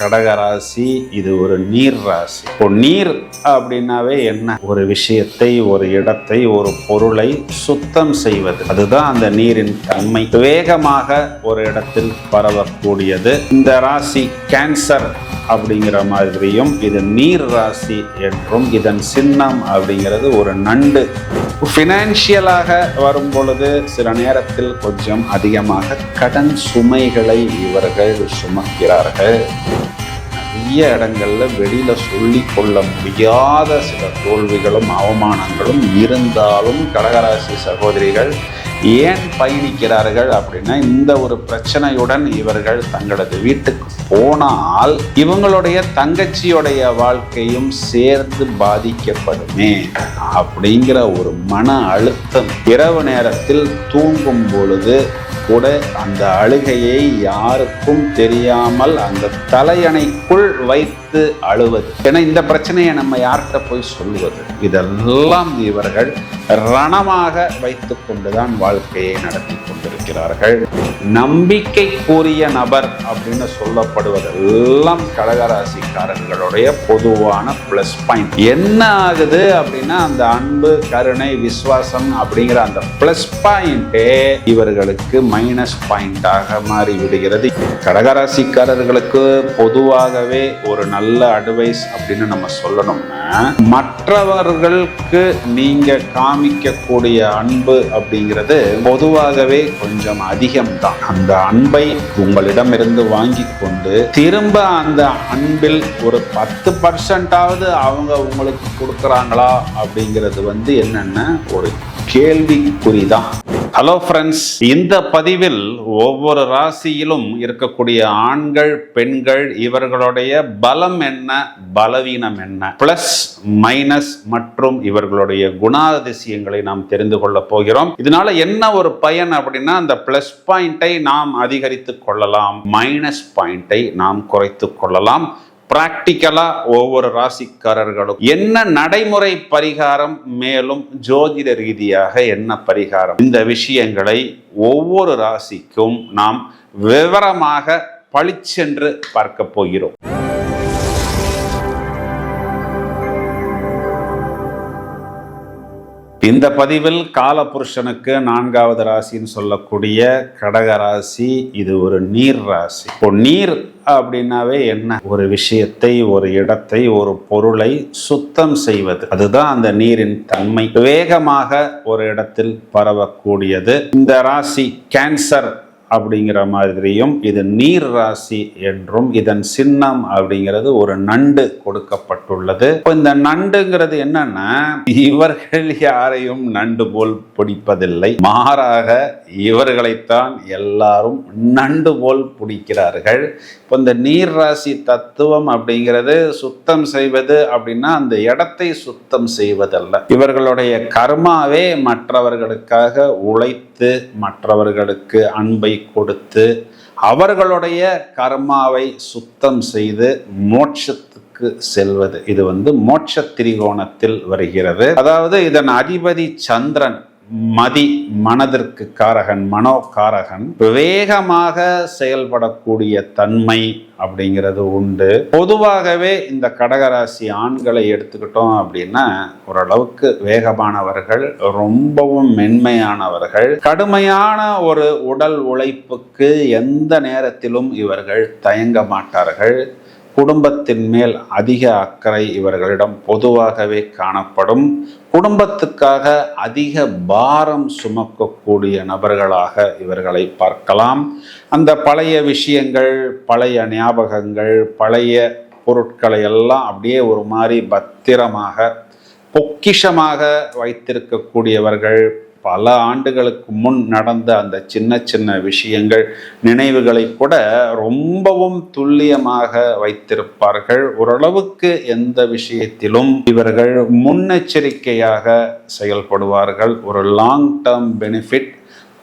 கடகராசி இது ஒரு நீர் ராசி. இப்போ நீர் அப்படின்னாவே என்ன? ஒரு விஷயத்தை ஒரு இடத்தை ஒரு பொருளை சுத்தம் செய்வது. அதுதான் அந்த நீரின் தன்மை. வேகமாக ஒரு இடத்தில் பரவக்கூடியது. இந்த ராசி கேன்சர் அப்படிங்கிற மாதிரியும் இது நீர் ராசி என்றும் இதன் சின்னம் அப்படிங்கிறது ஒரு நண்டு. ஃபினான்ஷியலாக வரும் பொழுது சில நேரத்தில் கொஞ்சம் அதிகமாக கடன் சுமைகளை இவர்கள் சுமக்கிறார்கள். நிறைய இடங்களில் வெளியில் சொல்லி கொள்ள முடியாத சில தோல்விகளும் அவமானங்களும் இருந்தாலும் கடகராசி சகோதரிகள் ஏன் பயணிக்கிறார்கள் அப்படின்னா இந்த ஒரு பிரச்சனையுடன் இவர்கள் தங்களது வீட்டுக்கு போனால் இவங்களுடைய தங்கச்சியுடைய வாழ்க்கையும் சேர்ந்து பாதிக்கப்படுமே அப்படிங்கிற ஒரு மன அழுத்தம் இரவு நேரத்தில் தூங்கும் பொழுது கூட அந்த அழுகையை யாருக்கும் தெரியாமல் அந்த தலையணைக்குள் வைத்து அழுவது. ஏன்னா இந்த பிரச்சனையை நம்ம யார்கிட்ட போய் சொல்லுவது இதெல்லாம் இவர்கள் ரணமாக வைத்து கொண்டுதான் வாழ்க்கையை நடத்தி கொண்டிருக்கிறார்கள். நம்பிக்கைக்குரிய நபர் அப்படின்னு சொல்லப்படுவதெல்லாம் கடகராசிக்காரர்களுடைய பொதுவான பிளஸ் பாயிண்ட் என்ன ஆகுது அப்படின்னா அந்த அன்பு கருணை விசுவாசம் அப்படிங்கிற அந்த பிளஸ் பாயிண்டே இவர்களுக்கு மைனஸ் பாயிண்டாக மாறி விடுகிறது. கடகராசிக்காரர்களுக்கு பொதுவாகவே ஒரு நல்ல அட்வைஸ் அப்படின்னு நம்ம சொல்லணும்னா மற்றவர்களுக்கு நீங்க காமிக்கக்கூடிய அன்பு அப்படிங்கிறது பொதுவாகவே கொஞ்சம் தான் அந்த அன்பை உங்களிடமிருந்து வாங்கி கொண்டு திரும்ப அந்த அன்பில் ஒரு பத்து பர்சன்டாவது அவங்க உங்களுக்கு கொடுக்குறாங்களா அப்படிங்கிறது வந்து என்னென்ன ஒரு கேள்விக்குறிதான். ஹலோ ஃப்ரெண்ட்ஸ் இந்த பதிவில் ஒவ்வொரு ராசியிலும் இருக்கக்கூடிய ஆண்கள் பெண்கள் இவர்களுடைய பலம் என்ன பலவீனம் என்ன பிளஸ் மைனஸ் மற்றும் இவர்களுடைய குணாதிசயங்களை நாம் தெரிந்து கொள்ள போகிறோம். இதனால என்ன ஒரு பயன் அப்படின்னா அந்த பிளஸ் பாயிண்டை நாம் அதிகரித்து கொள்ளலாம் மைனஸ் பாயிண்டை நாம் குறைத்து கொள்ளலாம். பிராக்டிக்கலா ஒவ்வொரு ராசிக்காரர்களும் என்ன நடைமுறை பரிகாரம் மேலும் ஜோதிட ரீதியாக என்ன பரிகாரம்? இந்த விஷயங்களை ஒவ்வொரு ராசிக்கும் நாம் விவரமாக பளிச்சென்று பார்க்க போகிறோம். இந்த பதிவில் காலபுருஷனுக்கு நான்காவது ராசின்னு சொல்லக்கூடிய கடக ராசி இது ஒரு நீர் ராசி. இப்போ நீர் அப்படின்னாவே என்ன? ஒரு விஷயத்தை ஒரு இடத்தை ஒரு பொருளை சுத்தம் செய்வது. அதுதான் அந்த நீரின் தன்மை. வேகமாக ஒரு இடத்தில் பரவக்கூடியது. இந்த ராசி கேன்சர் அப்படிங்கிற மாதிரியும் இது நீர் ராசி என்றும் இதன் சின்னம் அப்படிங்கிறது ஒரு நண்டு கொடுக்கப்பட்டுள்ளது. இந்த நண்டுங்கிறது என்னன்னா இவர்கள் யாரையும் நண்டு போல் பிடிப்பதில்லை. மாறாக இவர்களைத்தான் எல்லாரும் நண்டு போல் பிடிக்கிறார்கள். இப்போ இந்த நீர் ராசி தத்துவம் அப்படிங்கிறது சுத்தம் செய்வது அப்படின்னா அந்த இடத்தை சுத்தம் செய்வதல்ல. இவர்களுடைய கர்மாவே மற்றவர்களுக்காக உழைத்து மற்றவர்களுக்கு அன்பை கொடுத்து அவர்களுடைய கர்மாவை சுத்தம் செய்து மோட்சத்துக்கு செல்வது. இது வந்து மோட்ச திரிகோணத்தில் வருகிறது. அதாவது இதன் அதிபதி சந்திரன் மதி மனதிற்கு காரகன் மனோகாரகன் விவேகமாக வேகமாக செயல்படக்கூடிய தன்மை அப்படிங்கிறது உண்டு. பொதுவாகவே இந்த கடகராசி ஆண்களை எடுத்துக்கிட்டோம் அப்படின்னா ஓரளவுக்கு வேகமானவர்கள் ரொம்பவும் மென்மையானவர்கள். கடுமையான ஒரு உடல் உழைப்புக்கு எந்த நேரத்திலும் இவர்கள் தயங்க மாட்டார்கள். குடும்பத்தின் மேல் அதிக அக்கறை இவர்களிடம் பொதுவாகவே காணப்படும். குடும்பத்துக்காக அதிக பாரம் சுமக்கக்கூடிய நபர்களாக இவர்களை பார்க்கலாம். அந்த பழைய விஷயங்கள் பழைய ஞாபகங்கள் பழைய பொருட்களை எல்லாம் அப்படியே ஒரு மாதிரி பத்திரமாக பொக்கிஷமாக வைத்திருக்கக்கூடியவர்கள் பல ஆண்டுகளுக்கு முன் நடந்த அந்த சின்ன சின்ன விஷயங்கள் நினைவுகளை கூட ரொம்பவும் துல்லியமாக வைத்திருப்பார்கள். ஓரளவுக்கு எந்த விஷயத்திலும் இவர்கள் முன்னெச்சரிக்கையாக செயல்படுவார்கள். ஒரு லாங் டேர்ம் பெனிஃபிட்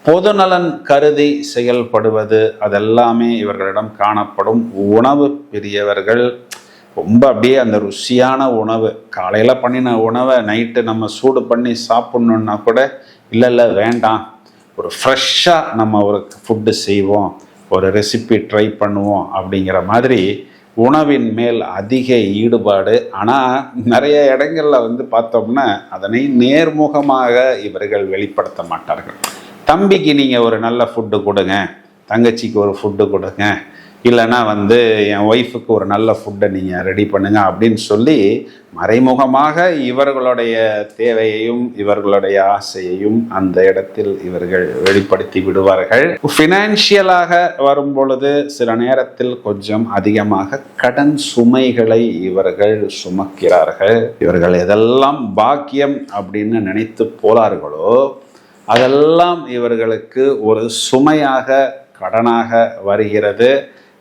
பொதுநலன் கருதி செயல்படுவது அதெல்லாமே இவர்களிடம் காணப்படும். உணவு பிரியவர்கள் ரொம்ப அப்படியே அந்த ருசியான உணவு காலையில் பண்ணின உணவை நைட்டு நம்ம சூடு பண்ணி சாப்பிட்ணுன்னா கூட இல்லை இல்லை வேண்டாம். ஒரு ஃப்ரெஷ்ஷாக நம்ம ஒரு ஃபுட்டு செய்வோம் ஒரு ரெசிபி ட்ரை பண்ணுவோம் அப்படிங்கிற மாதிரி உணவின் மேல் அதிக ஈடுபாடு. ஆனால் நிறைய இடங்களில் வந்து பார்த்தோம்னா அதனை நேர்முகமாக இவர்கள் வெளிப்படுத்த மாட்டார்கள். தம்பிக்கு நீங்கள் ஒரு நல்ல ஃபுட்டு கொடுங்க தங்கச்சிக்கு ஒரு ஃபுட்டு கொடுங்க இல்லைன்னா வந்து என் ஒய்ஃபுக்கு ஒரு நல்ல ஃபுட்டை நீங்கள் ரெடி பண்ணுங்க அப்படின்னு சொல்லி மறைமுகமாக இவர்களுடைய தேவையையும் இவர்களுடைய ஆசையையும் அந்த இடத்தில் இவர்கள் வெளிப்படுத்தி விடுவார்கள். ஃபினான்ஷியலாக வரும் பொழுது சில நேரத்தில் கொஞ்சம் அதிகமாக கடன் சுமைகளை இவர்கள் சுமக்கிறார்கள். இவர்கள் எதெல்லாம் பாக்கியம் அப்படின்னு நினைத்து போலார்களோ அதெல்லாம் இவர்களுக்கு ஒரு சுமையாக கடனாக வருகிறது.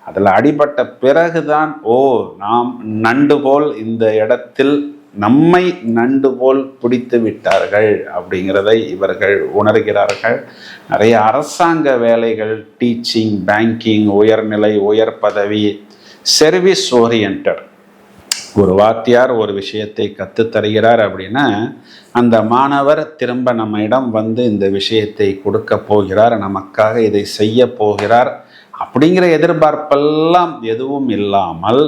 அதில் அடிபட்ட பிறகுதான் ஓ நாம் நண்டு போல் இந்த இடத்தில் நம்மை நண்டு போல் பிடித்து விட்டார்கள் அப்படிங்கிறதை இவர்கள் உணர்கிறார்கள். நிறைய அரசாங்க வேலைகள் டீச்சிங் பேங்கிங் உயர்நிலை உயர் பதவி சர்வீஸ் ஓரியன்ட் ஒரு வாத்தியார் ஒரு விஷயத்தை கற்றுத் தருகிறார் அப்படின்னா அந்த மாணவர் திரும்ப நம்ம இடம் வந்து இந்த விஷயத்தை கொடுக்க போகிறார் நமக்காக இதை செய்ய போகிறார் அப்படிங்கிற எதிர்பார்ப்பெல்லாம் எதுவும் இல்லாமல்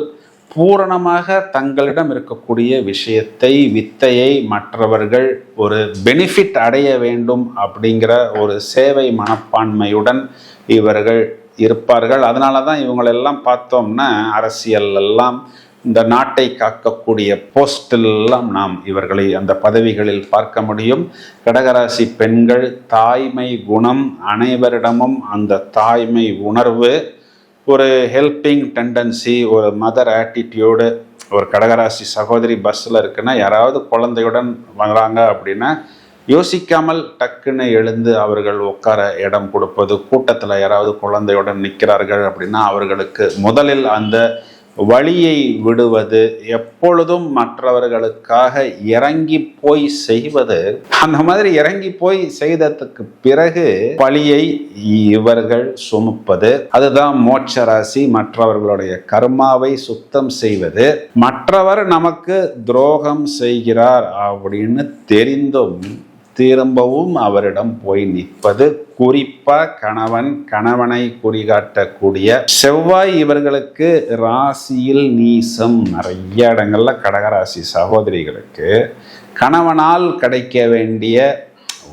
பூரணமாக தங்களிடம் இருக்கக்கூடிய விஷயத்தை வித்தையை மற்றவர்கள் ஒரு பெனிஃபிட் அடைய வேண்டும் அப்படிங்கிற ஒரு சேவை மனப்பான்மையுடன் இவர்கள் இருப்பார்கள். அதனால தான் இவங்களெல்லாம் பார்த்தோம்னா அரசியல் எல்லாம் இந்த நாட்டை காக்கக்கூடிய போஸ்டெல்லாம் நாம் இவர்களை அந்த பதவிகளில் பார்க்க முடியும். கடகராசி பெண்கள் தாய்மை குணம் அனைவரிடமும் அந்த தாய்மை உணர்வு ஒரு ஹெல்பிங் டெண்டன்சி ஒரு மதர் ஆட்டிடியூடு ஒரு கடகராசி சகோதரி பஸ்ஸில் இருக்குன்னா யாராவது குழந்தையுடன் வராங்க அப்படின்னா யோசிக்காமல் டக்குன்னு எழுந்து அவர்கள் உட்கார இடம் கொடுப்பது கூட்டத்தில் யாராவது குழந்தையுடன் நிற்கிறார்கள் அப்படின்னா அவர்களுக்கு முதலில் அந்த வழியை விடுவது எப்பொழுதும் மற்றவர்களுக்காக இறங்கி போய் செய்வது அந்த மாதிரி இறங்கி போய் செய்ததுக்கு பிறகு பழியை இவர்கள் சுமப்பது அதுதான் மோட்ச ராசி மற்றவர்களுடைய கர்மாவை சுத்தம் செய்வது. மற்றவர் நமக்கு துரோகம் செய்கிறார் அப்படின்னு தெரிந்தும் திரும்பவும் அவரிடம் போய் நிற்பது குறிப்பா கணவன் கணவனை குறிகாட்டக்கூடிய செவ்வாய் இவர்களுக்கு ராசியில் நீசம் நிறைய இடங்கள்ல கடகராசி சகோதரிகளுக்கு கணவனால் கிடைக்க வேண்டிய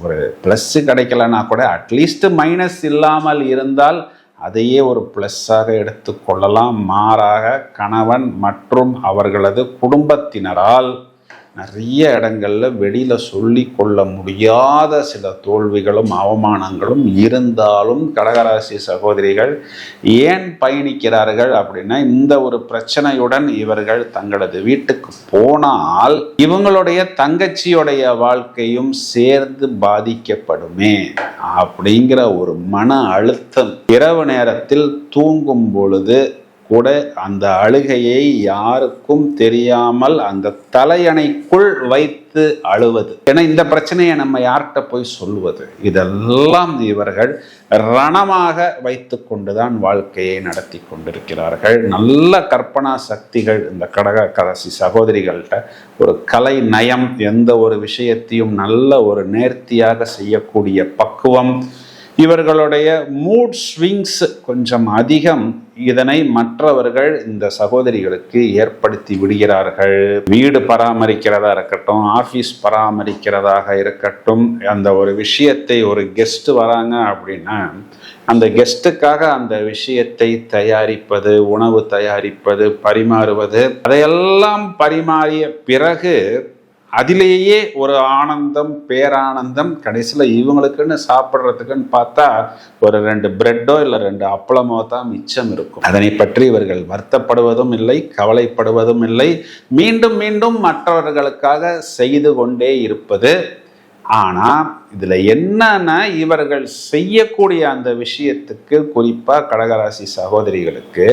ஒரு ப்ளஸ்ஸு கிடைக்கலன்னா கூட அட்லீஸ்ட் மைனஸ் இல்லாமல் இருந்தால் அதையே ஒரு ப்ளஸ்ஸாக எடுத்துக்கொள்ளலாம். மாறாக கணவன் மற்றும் அவர்களது குடும்பத்தினரால் நிறைய இடங்களில் வெளியில் சொல்லி கொள்ள முடியாத சில தோல்விகளும் அவமானங்களும் இருந்தாலும் கடகராசி சகோதரிகள் ஏன் பயணிக்கிறார்கள் அப்படின்னா இந்த ஒரு பிரச்சனையுடன் இவர்கள் தங்களது வீட்டுக்கு போனால் இவங்களுடைய தங்கச்சியுடைய வாழ்க்கையும் சேர்ந்து பாதிக்கப்படுமே அப்படிங்கிற ஒரு மன அழுத்தம் இரவு நேரத்தில் தூங்கும் பொழுது கூட அந்த அழுகையை யாருக்கும் தெரியாமல் அந்த தலையணைக்குள் வைத்து அழுவது. ஏன்னா இந்த பிரச்சனையை நம்ம யார்கிட்ட போய் சொல்வது? இதெல்லாம் இவர்கள் ரணமாக வைத்து கொண்டுதான் வாழ்க்கையை நடத்தி கொண்டிருக்கிறார்கள். நல்ல கற்பனா சக்திகள் இந்த கடக கரசி சகோதரிகள்கிட்ட ஒரு கலை நயம் எந்த ஒரு விஷயத்தையும் நல்ல ஒரு நேர்த்தியாக செய்யக்கூடிய பக்குவம் இவர்களுடைய மூட் ஸ்விங்ஸ் கொஞ்சம் அதிகம். இதனை மற்றவர்கள் இந்த சகோதரிகளுக்கு ஏற்படுத்தி விடுகிறார்கள். வீடு பராமரிக்கிறதா இருக்கட்டும் ஆஃபீஸ் பராமரிக்கிறதாக இருக்கட்டும் அந்த ஒரு விஷயத்தை ஒரு கெஸ்ட் வராங்க அப்படின்னா அந்த கெஸ்ட்டுக்காக அந்த விஷயத்தை தயாரிப்பது உணவு தயாரிப்பது பரிமாறுவது அதையெல்லாம் பரிமாறிய பிறகு அதிலேயே ஒரு ஆனந்தம் பேரானந்தம் கடைசியில் இவங்களுக்குன்னு சாப்பிட்றதுக்குன்னு பார்த்தா ஒரு ரெண்டு பிரெட்டோ இல்லை ரெண்டு அப்பளமோ தான் மிச்சம் இருக்கும். அதனை பற்றி இவர்கள் வருத்தப்படுவதும் இல்லை கவலைப்படுவதும் இல்லை. மீண்டும் மீண்டும் மற்றவர்களுக்காக செய்து கொண்டே இருப்பது. ஆனால் இதில் என்னன்னா இவர்கள் செய்யக்கூடிய அந்த விஷயத்துக்கு குறிப்பாக கடகராசி சகோதரிகளுக்கு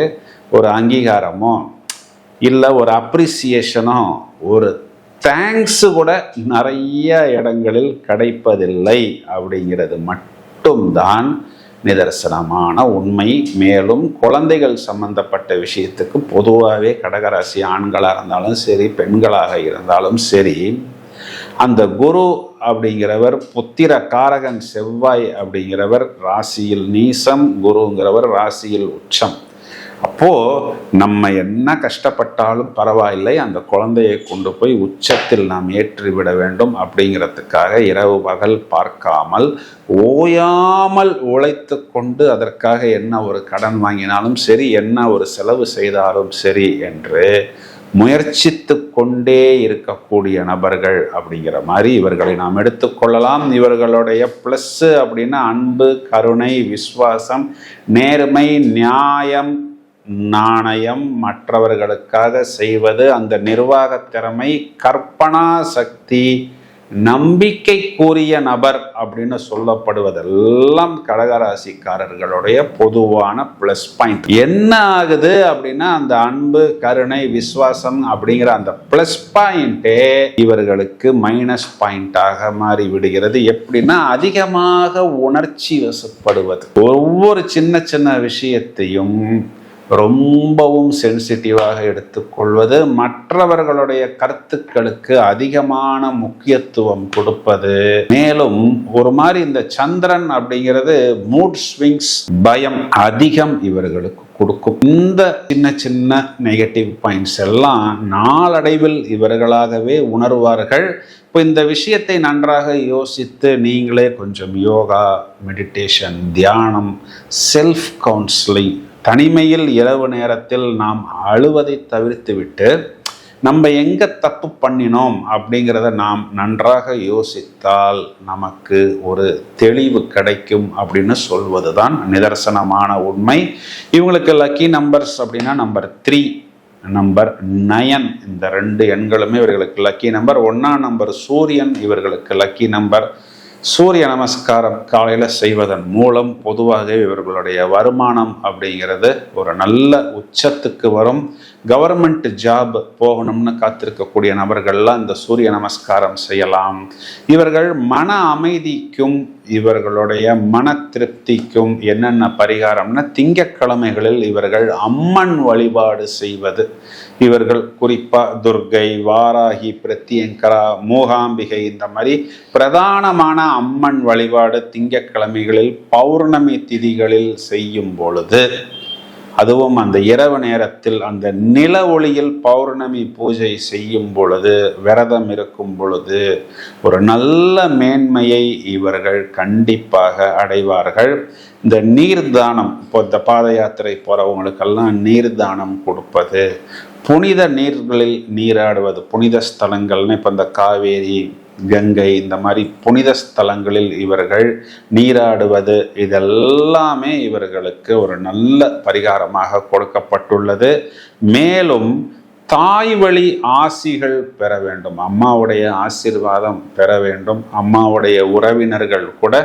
ஒரு அங்கீகாரமோ இல்லை ஒரு அப்ரிசியேஷனோ ஒரு தேங்க்ஸு கூட நிறைய இடங்களில் கிடைப்பதில்லை அப்படிங்கிறது மட்டும்தான் நிதர்சனமான உண்மை. மேலும் குழந்தைகள் சம்பந்தப்பட்ட விஷயத்துக்கு பொதுவாகவே கடகராசி ஆண்களாக இருந்தாலும் சரி பெண்களாக இருந்தாலும் சரி அந்த குரு அப்படிங்கிறவர் புத்திர காரகன் செவ்வாய் அப்படிங்கிறவர் ராசியில் நீசம் குருங்கிறவர் ராசியில் உச்சம். அப்போது நம்ம என்ன கஷ்டப்பட்டாலும் பரவாயில்லை அந்த குழந்தையை கொண்டு போய் உச்சத்தில் நாம் ஏற்றிவிட வேண்டும் அப்படிங்கிறதுக்காக இரவு பகல் பார்க்காமல் ஓயாமல் உழைத்து கொண்டு அதற்காக என்ன ஒரு கடன் வாங்கினாலும் சரி என்ன ஒரு செலவு செய்தாலும் சரி என்று முயற்சித்து கொண்டே இருக்கக்கூடிய நபர்கள் அப்படிங்கிற மாதிரி இவர்களை நாம் எடுத்துக்கொள்ளலாம் இவர்களுடைய ப்ளஸ்ஸு அப்படின்னா அன்பு கருணை விஸ்வாசம் நேர்மை நியாயம் நாணயம் மற்றவர்களுக்காக செய்வது அந்த நிர்வாக திறமை கற்பனா சக்தி நம்பிக்கைக்குரிய நபர் அப்படின்னு சொல்லப்படுவதெல்லாம் கடகராசிக்காரர்களுடைய பொதுவான ப்ளஸ் பாயிண்ட் என்ன ஆகுது அப்படின்னா அந்த அன்பு கருணை விசுவாசம் அப்படிங்கிற அந்த ப்ளஸ் பாயிண்டே இவர்களுக்கு மைனஸ் பாயிண்டாக மாறி விடுகிறது. எப்படின்னா அதிகமாக உணர்ச்சி வசப்படுவது. ஒவ்வொரு சின்ன சின்ன விஷயத்தையும் ரொம்பவும் சென்சிட்டிவாக எடுத்துக்கொள்வது மற்றவர்களுடைய கருத்துக்களுக்கு அதிகமான முக்கியத்துவம் கொடுப்பது. மேலும் ஒரு மாதிரி இந்த சந்திரன் அப்படிங்கிறது மூட் ஸ்விங்ஸ் பயம் அதிகம் இவர்களுக்கு கொடுக்கும். இந்த சின்ன சின்ன நெகட்டிவ் பாயிண்ட்ஸ் எல்லாம் நாளடைவில் இவர்களாகவே உணர்வார்கள். இப்போ இந்த விஷயத்தை நன்றாக யோசித்து நீங்களே கொஞ்சம் யோகா மெடிடேஷன் தியானம் செல்ஃப் கவுன்சிலிங் தனிமையில் இரவு நேரத்தில் நாம் அழுவதை தவிர்த்துவிட்டு நம்ம எங்கே தப்பு பண்ணினோம் அப்படிங்கிறத நாம் நன்றாக யோசித்தால் நமக்கு ஒரு தெளிவு கிடைக்கும் அப்படின்னு சொல்வது தான் நிதர்சனமான உண்மை. இவங்களுக்கு லக்கி நம்பர்ஸ் அப்படின்னா நம்பர் த்ரீ நம்பர் நயன் இந்த ரெண்டு எண்களுமே இவர்களுக்கு லக்கி நம்பர் ஒன்றாம் நம்பர் சூரியன் இவர்களுக்கு லக்கி நம்பர் சூரிய நமஸ்காரம் காலையில் செய்வதன் மூலம் பொதுவாகவே இவர்களுடைய வருமானம் அப்படிங்கிறது ஒரு நல்ல உச்சத்துக்கு வரும். கவர்மெண்ட் ஜாப் போகணும்னு காத்திருக்கக்கூடிய நபர்கள்லாம் இந்த சூரிய நமஸ்காரம் செய்யலாம். இவர்கள் மன அமைதிக்கும் இவர்களுடைய மன திருப்திக்கும் என்னென்ன பரிகாரம்னா திங்கக்கிழமைகளில் இவர்கள் அம்மன் வழிபாடு செய்வது. இவர்கள் குறிப்பாக துர்கை வாராகி பிரத்யங்கரா மூகாம்பிகை இந்த மாதிரி பிரதானமான அம்மன் வழிபாடு திங்கக்கிழமைகளில் பௌர்ணமி திதிகளில் செய்யும் பொழுது அதுவும் அந்த இரவு நேரத்தில் அந்த நில ஒளியில் பௌர்ணமி பூஜை செய்யும் பொழுது விரதம் இருக்கும் பொழுது ஒரு நல்ல மேன்மையை இவர்கள் கண்டிப்பாக அடைவார்கள். இந்த நீர் தானம் இப்போ இந்த பாத யாத்திரை போகிறவங்களுக்கெல்லாம் நீர் தானம் கொடுப்பது புனித நீர்களில் நீராடுவது புனித ஸ்தலங்கள்னு இப்போ இந்த காவேரி கங்கை இந்த மாதிரி புனித ஸ்தலங்களில் இவர்கள் நீராடுவது இதெல்லாமே இவர்களுக்கு ஒரு நல்ல பரிகாரமாக கொடுக்கப்பட்டுள்ளது. மேலும் தாய் வழி ஆசிகள் பெற வேண்டும். அம்மாவுடைய ஆசிர்வாதம் பெற வேண்டும். அம்மாவுடைய உறவினர்கள் கூட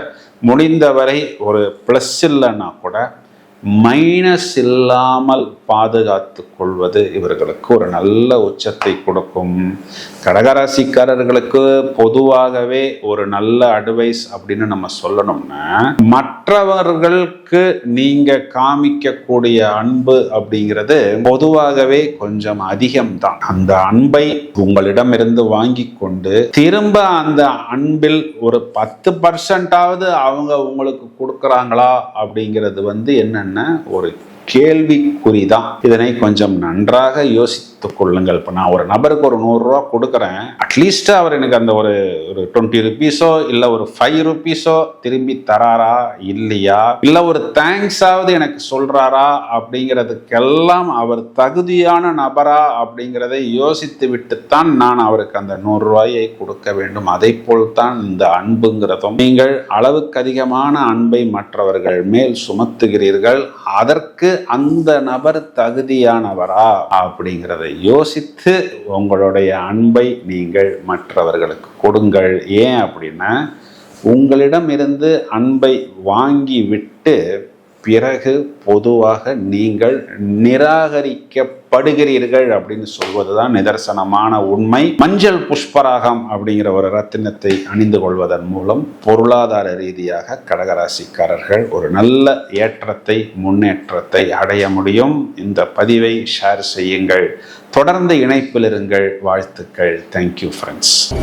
முடிந்தவரை ஒரு ப்ளஸ் இல்லைன்னா கூட மைனஸ் இல்லாமல் பாதுகாத்து கொள்வது இவர்களுக்கு ஒரு நல்ல உச்சத்தை கொடுக்கும். கடகராசிக்காரர்களுக்கு பொதுவாகவே ஒரு நல்ல அட்வைஸ் அப்படின்னு நம்ம சொல்லணும்னா மற்றவர்களுக்கு நீங்க காமிக்கக்கூடிய அன்பு அப்படிங்கிறது பொதுவாகவே கொஞ்சம் அதிகம்தான். அந்த அன்பை உங்களிடமிருந்து வாங்கி கொண்டு திரும்ப அந்த அன்பில் ஒரு பத்து பர்சன்டாவது அவங்க உங்களுக்கு கொடுக்குறாங்களா அப்படிங்கிறது வந்து என்னன்னா? ஒரு கேள்விக்குறிதான். இதனை கொஞ்சம் நன்றாக யோசித்து கொள்ளுங்கள் இப்போ நான் ஒரு நபருக்கு ஒரு நூறுரூவா கொடுக்குறேன். அட்லீஸ்ட் அவர் எனக்கு அந்த ஒரு ஒரு டுவெண்ட்டி ருபீஸோ இல்லை ஒரு ஃபைவ் ருபீஸோ திரும்பி தராரா? இல்லையா? இல்லை ஒரு தேங்க்ஸாவது எனக்கு சொல்கிறாரா அப்படிங்கிறதுக்கெல்லாம் அவர் தகுதியான நபரா? அப்படிங்கிறதை யோசித்து விட்டுத்தான் நான் அவருக்கு அந்த நூறுரூவாயை கொடுக்க வேண்டும். அதை போல் தான் இந்த அன்புங்கிறதும். நீங்கள் அளவுக்கு அதிகமான அன்பை மற்றவர்கள் மேல் சுமத்துகிறீர்கள். அதற்கு அந்த நபர் தகுதியானவரா? அப்படிங்கிறதை யோசித்து உங்களுடைய அன்பை நீங்கள் மற்றவர்களுக்கு கொடுங்கள். ஏன் அப்படின்னா உங்களிடம் இருந்து அன்பை வாங்கி விட்டு பிறகு பொதுவாக நீங்கள் நிராகரிக்கப்படுகிறீர்கள் அப்படின்னு சொல்வதுதான் நிதர்சனமான உண்மை. மஞ்சள் புஷ்பராகம் அப்படிங்கிற ஒரு ரத்தினத்தை அணிந்து கொள்வதன் மூலம் பொருளாதார ரீதியாக கடகராசிக்காரர்கள் ஒரு நல்ல ஏற்றத்தை முன்னேற்றத்தை அடைய முடியும். இந்த பதிவை ஷேர் செய்யுங்கள். தொடர்ந்து இணைப்பில் இருங்கள். வாழ்த்துக்கள். Thank you friends